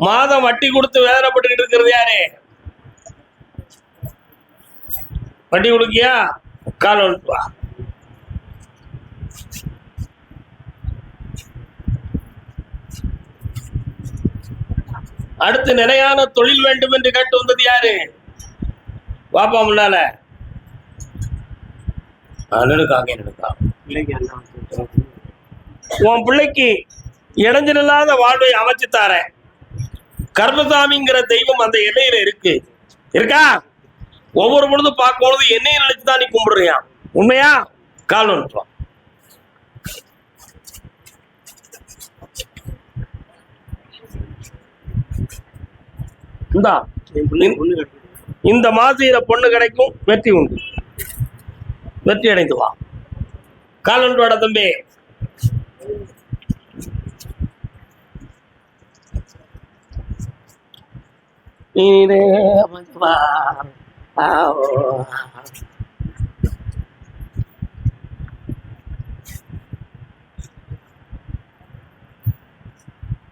மாதம் வட்டி கொடுத்து வேதனைப்பட்டுக்கிட்டு இருக்கிறது யாரு? வட்டி கொடுக்கியா? கால் வா. அடுத்து நிலையான தொழில் வேண்டும் என்று கேட்டு வந்தது யாரு? வாப்பா முன்னால. நெடுக்காங்க நெடுக்கா உன் பிள்ளைக்கு இடைஞ்சலில்லாத வாழ்வை அமைச்சு தாரேன். கர்மசாமிங்கிற தெய்வம் அந்த எல்லையில இருக்கு. இருக்கா? ஒவ்வொரு பொழுதும் பார்க்கும் பொழுது என்னைய நினைச்சு தான் நீ கும்பிடுறியா? உண்மையா? கால் வந்துட்டு இந்தா இந்த மாசியில பொண்ணு கிடைக்கும் வெற்றி உண்டு. வெற்றி அடைந்து வா. கால் தம்பி. நீரே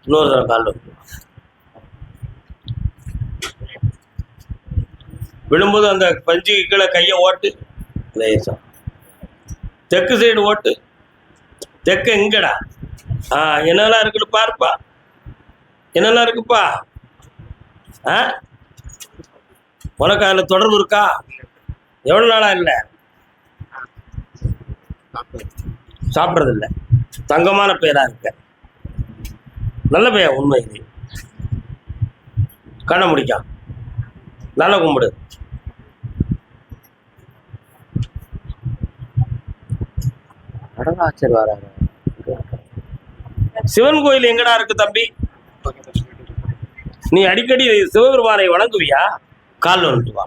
இன்னொரு தடவை கால் விழும்போது அந்த பஞ்சு கீழே கையை ஓட்டு. லேசா தெற்கு சைடு ஓட்டு. தெற்கு எங்கடா? ஆ என்னெல்லாம் இருக்குன்னு பாருப்பா. என்னெல்லாம் இருக்குப்பா? உனக்கு அதில் தொடர்பு இருக்கா? எவ்வளோ நாளா இல்லை? சாப்பிட்றது இல்லை தங்கமான பேரா இருக்க. நல்ல பையன் உண்மை இது. கண்ணை முடிக்கா. நல்லா கும்பிடு. சிவன் கோயில் எங்கடா இருக்கு தம்பி? நீ அடிக்கடி சிவபெருமானை வணங்குவியா? கால் வந்துட்டு வா.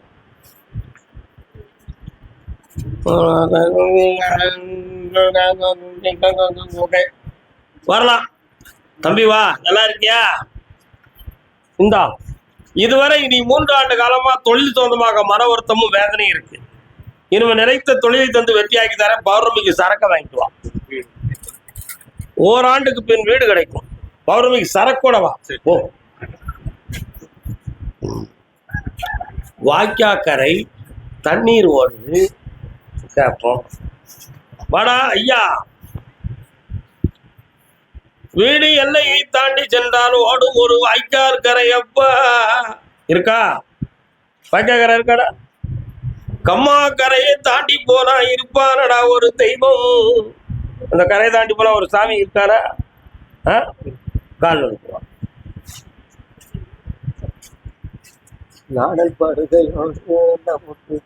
வரலாம். தம்பி வா நல்லா இருக்கியா? இந்தா இதுவரை நீ மூன்று ஆண்டு காலமா தொழில் சொந்தமாக மன வருத்தமும் வேதனையும் இருக்கு. இனிமே நினைத்த தொழிலை தந்து வெற்றியாக்கி தர பௌர்ணமிக்கு சரக்க வாங்கிட்டு வா. ஓராண்டுக்கு பின் வீடு கிடைக்கும். பௌர்ணமிக்கு சரக்கோட வா. ஓ வாய்க்காக்கரை தண்ணீர் ஓடுது. கேட்போம். வாடா ஐயா. வீடு எல்லையை தாண்டி சென்றால் ஓடும் ஒரு வாய்க்கால் கரை அப்பா. இருக்கா? வாய்க்காக்கரை இருக்காடா? கம்மா கரையை தாண்டி போனா இருப்பானடா ஒரு தெய்வம். அந்த கரையை தாண்டி போனா ஒரு சாமி இருக்காரா? கால் வந்துட்டு நாடல் படுகையோடு நமக்கு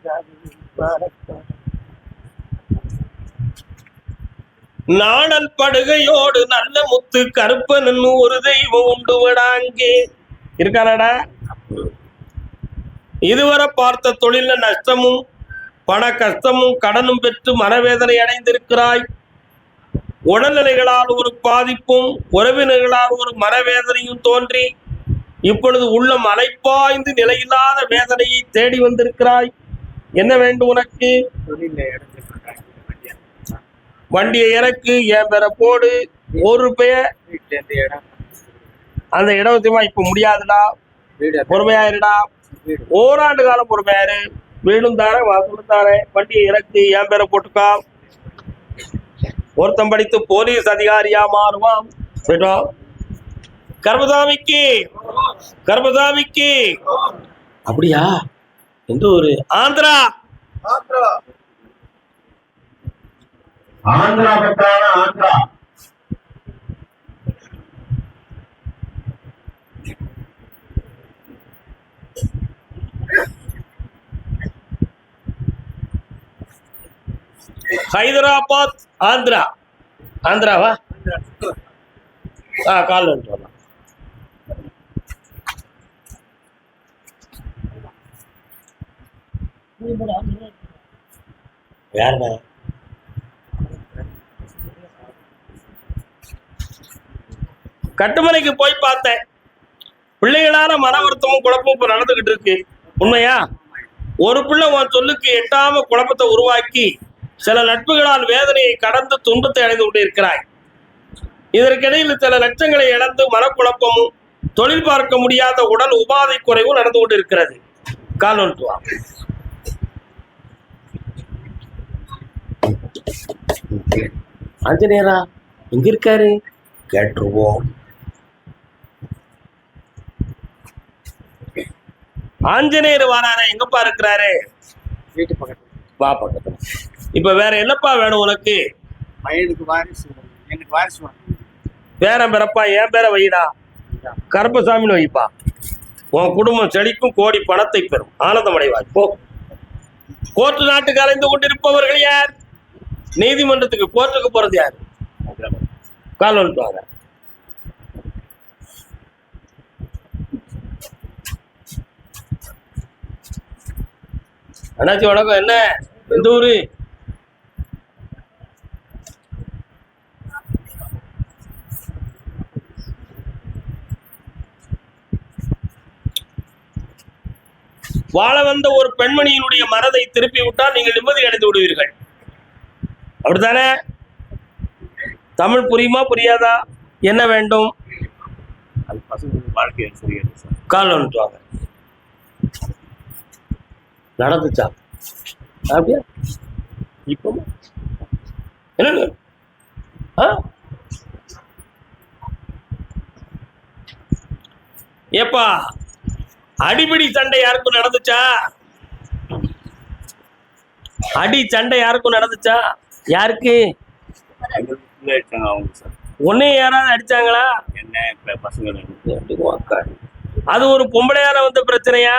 படுகையோடு நல்ல முத்து கருப்பன் ஒரு தெய்வம் உண்டு விடாங்கே. இருக்கானடா? இதுவரை பார்த்த தொழில நஷ்டமும் பண கஷ்டமும் கடனும் பெற்று மனவேதனை அடைந்திருக்கிறாய். உடல்நிலைகளால் ஒரு பாதிப்பும் உறவினர்களால் ஒரு மனவேதனையும் தோன்றி இப்பொழுது உள்ளம் அலைப்பாய்ந்து நிலையில்லாத வேதனையை தேடி வந்திருக்கிறாய். என்ன வேண்டும் உனக்கு? வண்டியா. இறக்கு என் பேரை போடு. ஒரு வீட்டுல இருந்து இடம் அந்த இடத்துமா இப்ப முடியாதுடா. பொறுமையாயிருடா. ஓராண்டு காலம் பொறுமையாயிரு. வீடும் தாரேன் வாசலும் தாரேன். வண்டியை இறக்கு என் பேரை போட்டுக்கா. ஒருத்தன் படித்து போலீஸ் அதிகாரியா மாறுவான். போயிட்டோம் கர்மசாமிக்கு கர்மசாமிக்கு அப்படியா? எந்த ஒரு ஆந்திரா. ஆந்திரா. ஆந்திரா ஹைதராபாத் ஆந்திரா. ஆந்திராவா? ஆ கால் வந்துட்டு வரலாம். யாருங்க கட்டுமனைக்கு போய் பார்த்தேன். பிள்ளைகளால மன வருத்தமும் குழப்பமும் இப்ப நடந்துகிட்டு இருக்கு. உண்மையா? ஒரு பிள்ளை உன் சொல்லுக்கு எட்டாம குழப்பத்தை உருவாக்கி சில நட்புகளால் வேதனையை கடந்து துன்பத்தை அடைந்து கொண்டு இருக்கிறாய். இதற்கிடையில் சில லட்சங்களை இழந்து மனக்குழப்பமும் தொழில் பார்க்க முடியாத உடல் உபாதை குறைவும் நடந்து கொண்டு இருக்கிறது. கால் ஒன்று வா ஆஞ்சநேயரா எங்க இருக்காரு? கேட்டுருவோம். ஆஞ்சநேயர் வராரா? எங்கப்பா இருக்கிறாரு? வீட்டு பக்கத்துல. வா பக்கத்துல. இப்ப வேற என்னப்பா வேணும் உனக்கு? பையனுக்கு வாரிசு. எனக்கு வாரிசு. பேரன் பிறப்பா என் பேரை வைடா? கருப்பசாமின்னு வைப்பா. உன் குடும்பம் செழிக்கும் கோடி பணத்தை பெறும். ஆனந்தம் அடைவாய் போ. கோர்ட்டு நாட்டுக்கு அலைந்து கொண்டிருப்பவர்கள் யார்? நீதிமன்றத்துக்கு கோர்ட்டுக்கு போறது யாரு? கால் வந்துட்டு அண்ணாச்சி வணக்கம். என்ன? எந்த ஊரு? வாழ வந்த ஒரு பெண்மணியினுடைய மரதை திருப்பி விட்டால் நீங்கள் நிம்மதி அடைந்து விடுவீர்கள். அப்படித்தானே? தமிழ் புரியுமா புரியாதா? என்ன வேண்டும்? அது பசங்களுக்கு வாழ்க்கை சரியாது சார். கால் வந்துட்டு வாங்க. நடந்துச்சா? அப்படியா? இப்போ? என்ன ஆ? ஏப்பா அடிபிடி சண்டை யாருக்கும் நடந்துச்சா? அடி சண்டை யாருக்கும் நடந்துச்சா? யாருக்கு? எங்களுக்குள்ள உன்னையும் யாராவது அடிச்சாங்களா? என்ன பசங்க அது ஒரு பொம்பளையார வந்த பிரச்சனையா?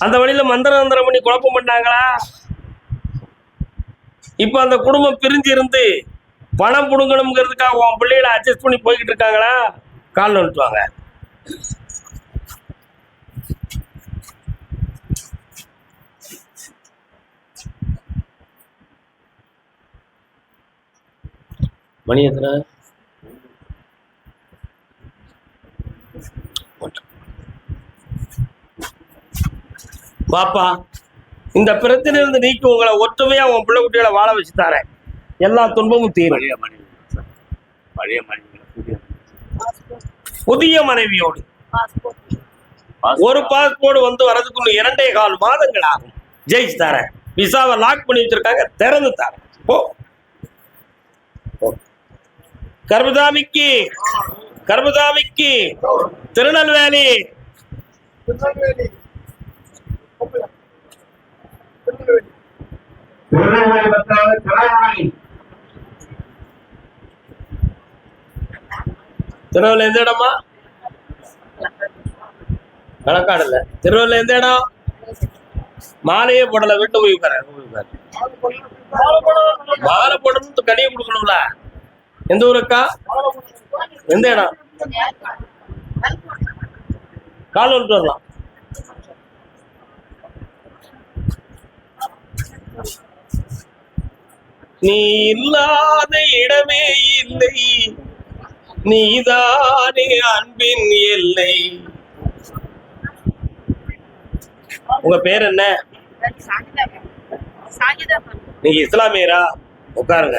அந்த வழியில மந்திர மந்திரம் பண்ணி குழப்பம் பண்ணாங்களா? இப்ப அந்த குடும்பம் பிரிஞ்சு இருந்து பணம் புடுங்கணுங்கிறதுக்காக உன் பிள்ளைகளை அட்ஜஸ்ட் பண்ணி போய்கிட்டு இருக்காங்களா? கால் வந்துட்டுவாங்க மணி எத்தனை? பாப்பா இந்த பிரச்சனை இருந்து நீக்கி உங்களை ஒற்றுமையா உன் பிள்ளை குட்டிகளை வாழ வச்சு தரேன். எல்லா துன்பமும் தீரும். பழைய புதிய மனைவியோடு. ஒரு பாஸ்போர்ட் வந்து வரதுக்குள்ள இரண்டே கால் மாதங்கள் ஆகும். ஜெயிச்சு தரேன். விசாவை லாக் பண்ணி வச்சிருக்காங்க திறந்து தரேன். போ. கர்மதாமிக்கு கர்மதாமிக்கு திருநெல்வேலி. திருநெல்வேலி எந்த இடமா? களக்காடு இல்ல திருநெல்வேலி எந்த இடம்? மாலையே போடல விட்டு போய் உட்காரு. மாலை போடணும். கனியை கொடுக்கணும்ல. எந்த ஊருக்கா? எந்த இடம்? கால் வந்துட்டு வரலாம். நீ இல்லாத இடமே இல்லை. நீதானே அன்பின் எல்லை. உங்க பேர் என்ன? நீங்க இஸ்லாமியரா? உட்காருங்க.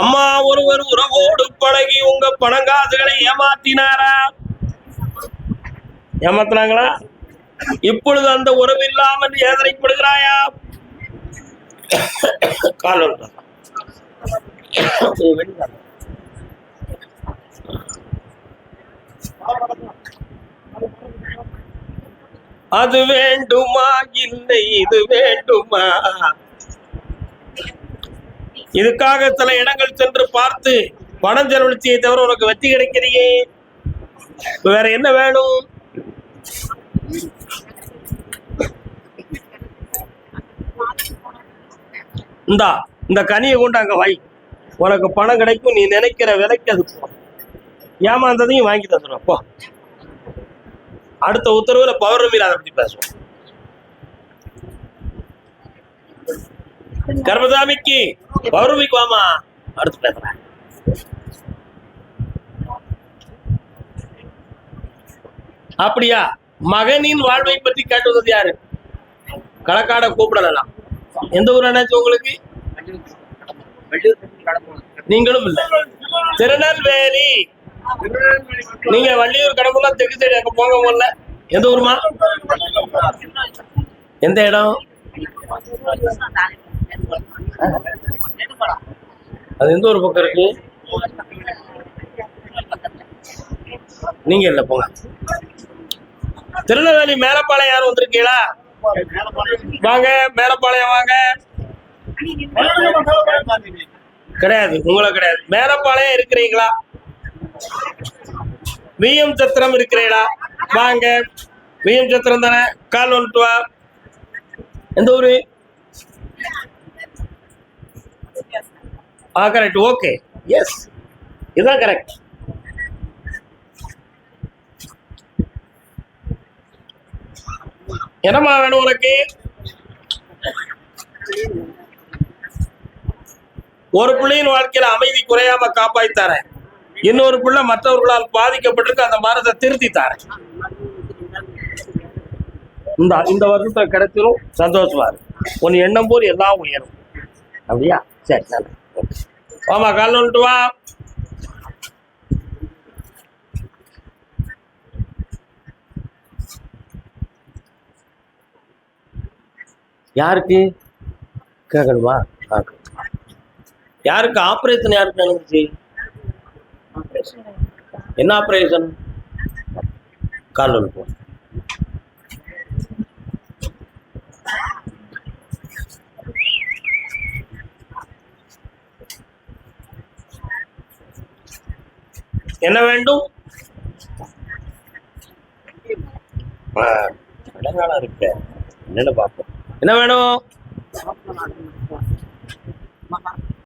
அம்மா ஒருவர் உறவோடு பழகி உங்க பணங்காசுகளை ஏமாத்தினாரா? ஏமாத்துனாங்களா? இப்பொழுது அந்த உறவு இல்லாமல் வேதனைப்படுகிறாயா? கால அது வேண்டுமா? இல்லை இது வேண்டுமா? இதுக்காக சில இடங்கள் சென்று பார்த்து பணம் செலவழிச்சியை தவிர உனக்கு வெற்றி கிடைக்கிறியே? வேற என்ன வேணும்? இந்தா இந்த கனியை கொண்டு அங்க வை. உனக்கு பணம் கிடைக்கும் நீ நினைக்கிற விலைக்கு அது போ. ஏமாந்ததையும் வாங்கி தந்துடும் அப்போ அடுத்த உத்தரவுல பௌர்ணமி அதை பத்தி பேசுவோம். கர்மசாமிக்கு பௌர்ணமிக்கு வாமா அடுத்து பேசுறேன் அப்படியா? மகனின் வாழ்வை பற்றி கேட்டுவது யாரு? களக்காட கூப்பிடலாம் எந்த ஊர் என்னாச்சு உங்களுக்கு? நீங்களும் இல்ல. திருநெல்வேலி. நீங்க வள்ளியூர் கடம்புல தெற்கு சைடு அங்க போங்க முதல்ல எந்த ஊருமா? எந்த இடம்? அது எந்த ஒரு பக்கம் இருக்கு? நீங்க இல்ல போங்க. திருநெல்வேலி மேலப்பாளையம் யாரும் வந்திருக்கீங்களா? வாங்க மேலப்பாளையம் வாங்க. கிடையாது உங்களை கிடையாது. மேலப்பாளையம் இருக்கிறீங்களா? விஎம் சத்திரம் இருக்கிறீங்களா? வாங்க. விஎம் சத்திரம் தானே? கால் ஒன் வா. எந்த ஊரு? ஆ கரெக்ட் ஓகே எஸ் இதுதான் கரெக்ட் என்னம்மா வேணும் உனக்கு? ஒரு பிள்ளையின் வாழ்க்கையில அமைதி குறையாம காப்பாத்தி தரேன். இன்னொரு பிள்ளை மற்றவர்களால் பாதிக்கப்பட்டிருக்கு அந்த மரத்தை திருத்தி தரேன். இந்த இந்த வருஷத்தை கிடைச்சிரும் சந்தோஷமா இருக்கு. உன் எண்ணம் போல் எல்லாம் உயரும். அப்படியா? சரி நல்லது வாமா கால் வந்துட்டு வா. யாருக்கு? கேட்கணுமா. யாருக்கு? ஆப்ரேஷன் யாருக்கு நடந்துச்சு? என்ன ஆப்ரேஷன் கால் வந்துட்டு வா. என்ன வேண்டும்? இருக்கு. என்னன்னு பார்ப்போம். என்ன வேணும்?